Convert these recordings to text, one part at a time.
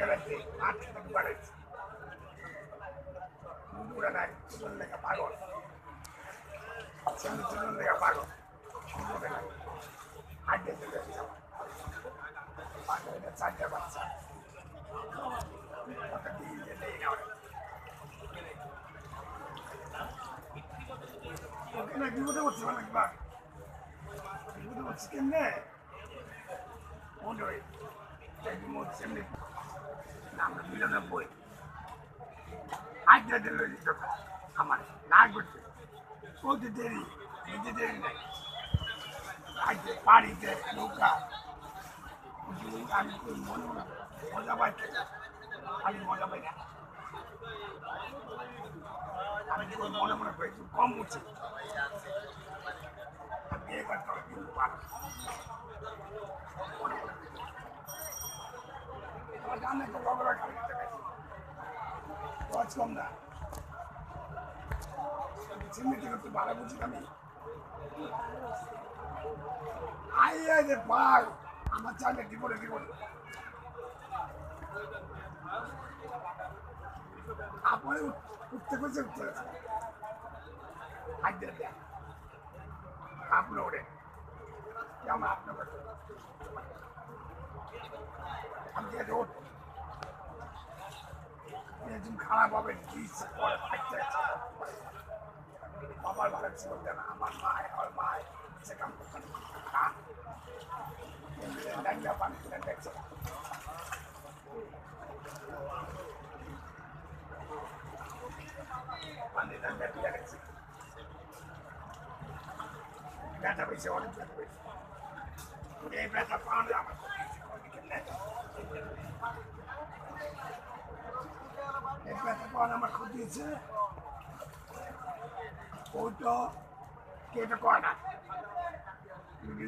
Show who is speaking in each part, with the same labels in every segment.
Speaker 1: গেলাতে আট থেকে বাড়াইছে উড়ে নাই চুলের লেখা পাগল ছেলে চুলের লেখা পাগল উড়ে নাই আগে চলে যাচ্ছে পাগলটা চারটে বাচ্চা ওটা দিয়ে যেতে ওকে না বিপদে করছে অনেকবার বিপদে করছে কেমনে মনে হয় একদিন মধ্যে বিরানব্বই। আজকে দিল আমার না করছে বলতে দেরি নিতে দেরি নাই। আজকে বাড়িতে নৌকা আমি খুব মনে মজা পাইতে আমি মজা পাই না। আমি খুব মনে মনে করি, একটু কম উঠছে। আমি এবার তো কিন্তু পারো মনে মনে আমার জানে তো খালি খরচ কম না। চিনি থেকে তো বুঝি আমি। আইয়া যে পাল, আমার করে কি করে আপনি উঠতে করছে উঠতে হাত দিয়ে দেন আপনি ওরে কেমন আপনার আমি একজন খারাপ হবে দিস পরে থাকতে বাবার ভালো ছিল না আমার মায় আমার মায় সে কাম করতে না। পানি দেখছে। পানি ডাঙ্গা দিয়ে গেছে। ব্যথা পেয়েছে এই ব্যথা পাওয়া আমার এই ব্যথা পাওয়া হয়েছে ওইটা কেটে করে না।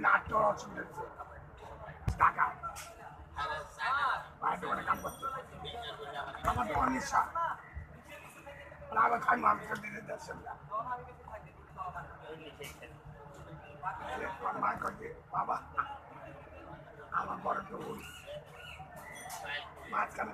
Speaker 1: নাট্যর অসুবিধা হচ্ছে টাকা বাইরে দোকানে কাম করতে আমার অনিচ্ছা আর আবার খাই মানুষ দিতে যাচ্ছেন না। মা করছে বাবা মাঝখানে